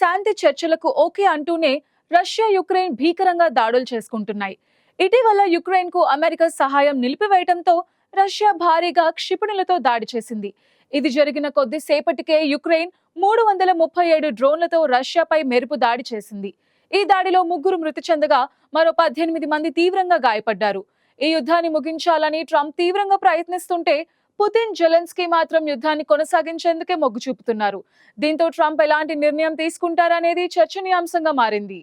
శాంతి చర్చలకు ఓకే అంటూనే Russia Ukraine భీకరంగా దాడులు చేసుకుంటున్నాయి. ఇటీవల యుక్రెయిన్కు అమెరికా సహాయం నిలిపివేయడంతో రష్యా భారీగా క్షిపణులతో దాడి చేసింది. ఇది జరిగిన కొద్దిసేపటికే యుక్రెయిన్ మూడు వందల ముప్పై ఏడు డ్రోన్లతో రష్యాపై మెరుపు దాడి చేసింది. ఈ దాడిలో ముగ్గురు మృతి చెందగా మరో పద్దెనిమిది మంది తీవ్రంగా గాయపడ్డారు. ఈ యుద్ధాన్ని ముగించాలని ట్రంప్ తీవ్రంగా ప్రయత్నిస్తుంటే పుతిన్ జెలెన్స్కీ మాత్రం యుద్ధాన్ని కొనసాగించేందుకే మొగ్గు చూపుతున్నారు. దీంతో ట్రంప్ ఎలాంటి నిర్ణయం తీసుకుంటారనేది చర్చనీయాంశంగా మారింది.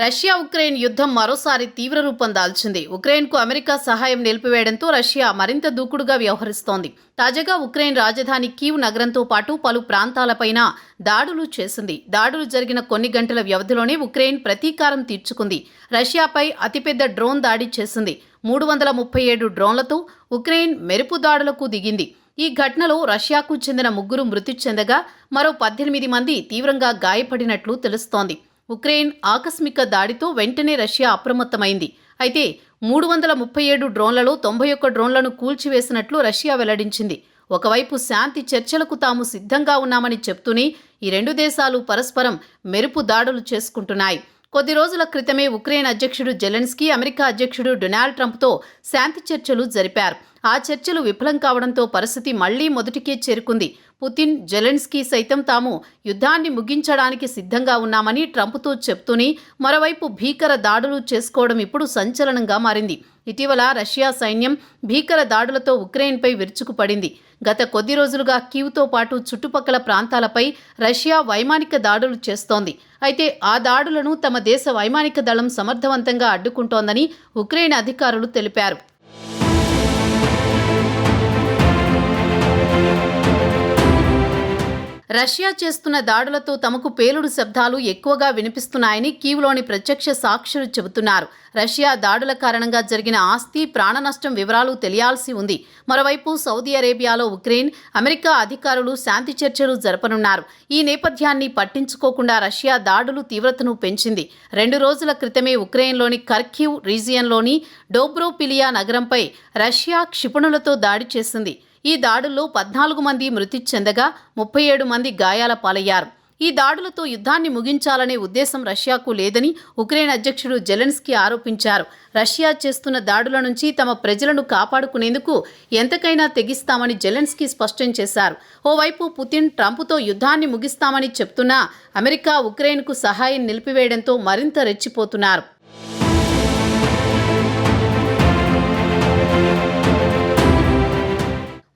రష్యా ఉక్రెయిన్ యుద్ధం మరోసారి తీవ్ర రూపం దాల్చింది. ఉక్రెయిన్కు అమెరికా సహాయం నిలిపివేయడంతో రష్యా మరింత దూకుడుగా వ్యవహరిస్తోంది. తాజాగా ఉక్రెయిన్ రాజధాని కీవ్ నగరంతో పాటు పలు ప్రాంతాలపైన దాడులు చేసింది. దాడులు జరిగిన కొన్ని గంటల వ్యవధిలోనే ఉక్రెయిన్ ప్రతీకారం తీర్చుకుంది. రష్యాపై అతిపెద్ద డ్రోన్ దాడి చేసింది. మూడు వందల ముప్పై ఏడు డ్రోన్లతో ఉక్రెయిన్ మెరుపు దాడులకు దిగింది. ఈ ఘటనలో రష్యాకు చెందిన ముగ్గురు మృతి చెందగా మరో పద్దెనిమిది మంది తీవ్రంగా గాయపడినట్లు తెలుస్తోంది. ఉక్రెయిన్ ఆకస్మిక దాడితో వెంటనే రష్యా అప్రమత్తమైంది. అయితే మూడు వందల ముప్పై ఏడు డ్రోన్లలో తొంభై ఒక్క డ్రోన్లను కూల్చివేసినట్లు రష్యా వెల్లడించింది. ఒకవైపు శాంతి చర్చలకు తాము సిద్ధంగా ఉన్నామని చెప్తూనే ఈ రెండు దేశాలు పరస్పరం మెరుపు దాడులు చేసుకుంటున్నాయి. కొద్ది రోజుల క్రితమే ఉక్రెయిన్ అధ్యక్షుడు జెలెన్స్కీ అమెరికా అధ్యక్షుడు డొనాల్డ్ ట్రంప్తో శాంతి చర్చలు జరిపారు. ఆ చర్చలు విఫలం కావడంతో పరిస్థితి మళ్ళీ మొదటికే చేరుకుంది. పుతిన్ జెలెన్స్కీ సైతం తాము యుద్ధాన్ని ముగించడానికి సిద్ధంగా ఉన్నామని ట్రంప్తో చెప్తూనే మరోవైపు భీకర దాడులు చేసుకోవడం ఇప్పుడు సంచలనంగా మారింది. ఇటీవల రష్యా సైన్యం భీకర దాడులతో ఉక్రెయిన్పై విరుచుకుపడింది. గత కొద్ది రోజులుగా కీవ్తో పాటు చుట్టుపక్కల ప్రాంతాలపై రష్యా వైమానిక దాడులు చేస్తోంది. అయితే ఆ దాడులను తమ దేశ వైమానిక దళం సమర్థవంతంగా అడ్డుకుంటోందని ఉక్రెయిన్ అధికారులు తెలిపారు. రష్యా చేస్తున్న దాడులతో తమకు పేలుడు శబ్దాలు ఎక్కువగా వినిపిస్తున్నాయని కీవ్లోని ప్రత్యక్ష సాక్షులు చెబుతున్నారు. రష్యా దాడుల కారణంగా జరిగిన ఆస్తి ప్రాణ నష్టం వివరాలు తెలియాల్సి ఉంది. మరోవైపు సౌదీ అరేబియాలో ఉక్రెయిన్ అమెరికా అధికారులు శాంతి చర్చలు జరపనున్నారు. ఈ నేపథ్యాన్ని పట్టించుకోకుండా రష్యా దాడులు తీవ్రతను పెంచింది. రెండు రోజుల క్రితమే ఉక్రెయిన్లోని కర్క్యూ రీజియన్లోని డోబ్రోపిలియా నగరంపై రష్యా క్షిపణులతో దాడి చేసింది. ఈ దాడుల్లో పద్నాలుగు మంది మృతి చెందగా ముప్పై ఏడు మంది గాయాల పాలయ్యారు. ఈ దాడులతో యుద్ధాన్ని ముగించాలనే ఉద్దేశం రష్యాకు లేదని ఉక్రెయిన్ అధ్యక్షుడు జెలెన్స్కీ ఆరోపించారు. రష్యా చేస్తున్న దాడుల నుంచి తమ ప్రజలను కాపాడుకునేందుకు ఎంతకైనా తెగిస్తామని జెలెన్స్కీ స్పష్టం చేశారు. ఓవైపు పుతిన్ ట్రంప్తో యుద్ధాన్ని ముగిస్తామని చెప్తున్నా అమెరికా ఉక్రెయిన్కు సహాయం నిలిపివేయడంతో మరింత రెచ్చిపోతున్నారు.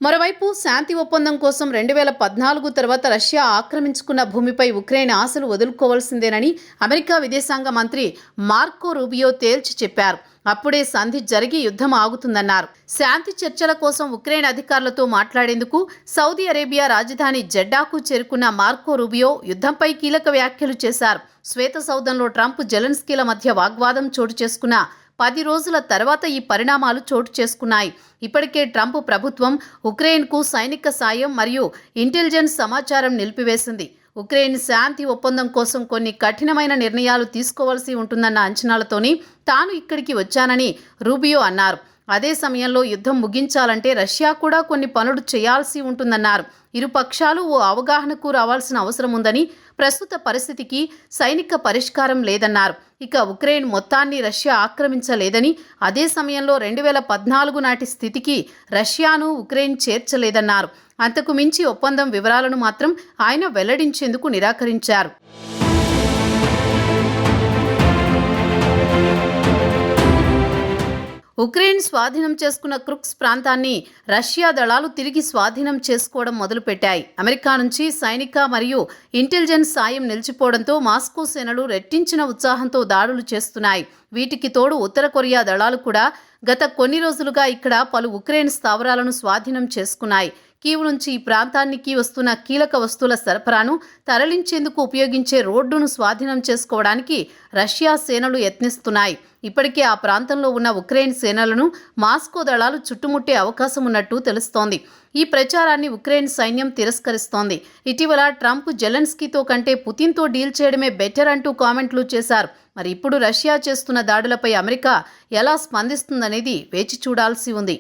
మరోవైపు శాంతి ఒప్పందం కోసం రెండు వేల పద్నాలుగు తర్వాత రష్యా ఆక్రమించుకున్న భూమిపై ఉక్రెయిన్ ఆశలు వదులుకోవాల్సిందేనని అమెరికా విదేశాంగ మంత్రి మార్కో రూబియో తేల్చి చెప్పారు. అప్పుడే సంధి జరిగి యుద్ధం ఆగుతుందన్నారు. శాంతి చర్చల కోసం ఉక్రెయిన్ అధికారులతో మాట్లాడేందుకు సౌదీ అరేబియా రాజధాని జెడ్డాకు చేరుకున్న మార్కో రూబియో యుద్ధంపై కీలక వ్యాఖ్యలు చేశారు. శ్వేత సౌదంలో ట్రంప్ జెలెన్స్కీల మధ్య వాగ్వాదం చోటు చేసుకున్న పది రోజుల తర్వాత ఈ పరిణామాలు చోటు చేసుకున్నాయి. ఇప్పటికే ట్రంప్ ప్రభుత్వం ఉక్రెయిన్కు సైనిక సాయం మరియు ఇంటెలిజెన్స్ సమాచారం నిలిపివేసింది. ఉక్రెయిన్ శాంతి ఒప్పందం కోసం కొన్ని కఠినమైన నిర్ణయాలు తీసుకోవాల్సి ఉంటుందన్న అంచనాలతోనే తాను ఇక్కడికి వచ్చానని రూబియో అన్నారు. అదే సమయంలో యుద్ధం ముగించాలంటే రష్యా కూడా కొన్ని పనులు చేయాల్సి ఉంటుందన్నారు. ఇరు పక్షాలు ఓ అవగాహనకు రావాల్సిన అవసరం ఉందని ప్రస్తుత పరిస్థితికి సైనిక పరిష్కారం లేదన్నారు. ఇక ఉక్రెయిన్ మొత్తాన్ని రష్యా ఆక్రమించలేదని అదే సమయంలో రెండు వేల పద్నాలుగు నాటి స్థితికి రష్యాను ఉక్రెయిన్ చేర్చలేదన్నారు. అంతకు మించి ఒప్పందం వివరాలను మాత్రం ఆయన వెల్లడించేందుకు నిరాకరించారు. ఉక్రెయిన్ స్వాధీనం చేసుకున్న క్రుక్స్ ప్రాంతాన్ని రష్యా దళాలు తిరిగి స్వాధీనం చేసుకోవడం మొదలుపెట్టాయి. అమెరికా నుంచి సైనిక మరియు ఇంటెలిజెన్స్ సాయం నిలిచిపోవడంతో మాస్కో సేనలు రెట్టించిన ఉత్సాహంతో దాడులు చేస్తున్నాయి. వీటికి తోడు ఉత్తర కొరియా దళాలు కూడా గత కొన్ని రోజులుగా ఇక్కడ పలు ఉక్రెయిన్ స్థావరాలను స్వాధీనం చేసుకున్నాయి. కీవ్ నుంచి ఈ ప్రాంతానికి వస్తున్న కీలక వస్తువుల సరఫరాను తరలించేందుకు ఉపయోగించే రోడ్డును స్వాధీనం చేసుకోవడానికి రష్యా సేనలు యత్నిస్తున్నాయి. ఇప్పటికే ఆ ప్రాంతంలో ఉన్న ఉక్రెయిన్ సేనలను మాస్కో దళాలు చుట్టుముట్టే అవకాశం ఉన్నట్టు తెలుస్తోంది. ఈ ప్రచారాన్ని ఉక్రెయిన్ సైన్యం తిరస్కరిస్తోంది. ఇటీవల ట్రంప్ జెలెన్స్కీతో కంటే పుతిన్తో డీల్ చేయడమే బెటర్ అంటూ కామెంట్లు చేశారు. మరి ఇప్పుడు రష్యా చేస్తున్న దాడులపై అమెరికా ఎలా స్పందిస్తుందనేది వేచి చూడాల్సి ఉంది.